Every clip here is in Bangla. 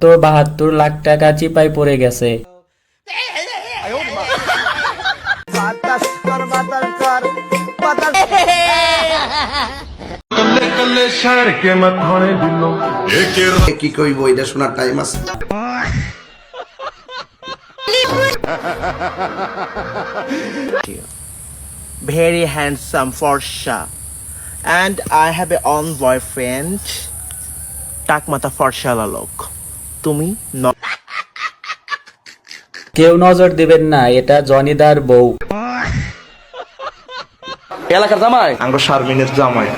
তোর বাহাত্তর লাখ টাকা চিপাই পড়ে গেছে। কি কই বই দে শোনার টাইম আছে। ভেরি হ্যান্ডসাম ফর্সা and I have a own boyfriend টাকমাতা ফর্সালা লোক। তুমি কেউ নজর দিবেন না এটা জনিদার বউ। এলাকার জামাই? আঙ্গ শারমিনের জামাই।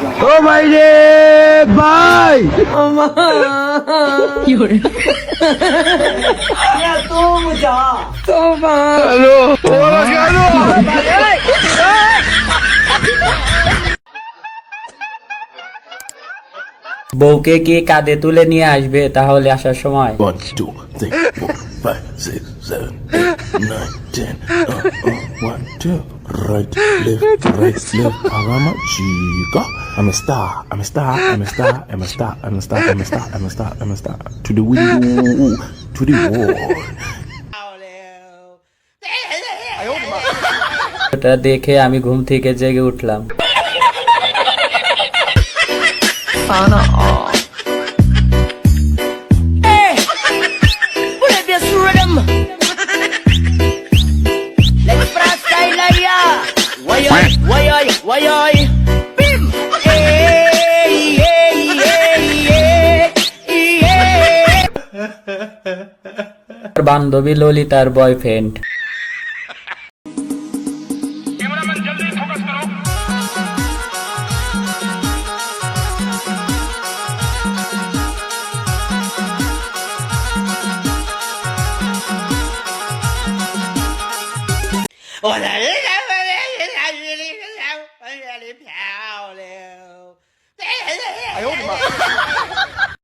বউকে কি কাঁধে তুলে নিয়ে আসবে তাহলে আসার সময়? দেখে আমি ঘুম থেকে জেগে উঠলাম। বান্ধবী ললিতার বয়ফ্রেন্ড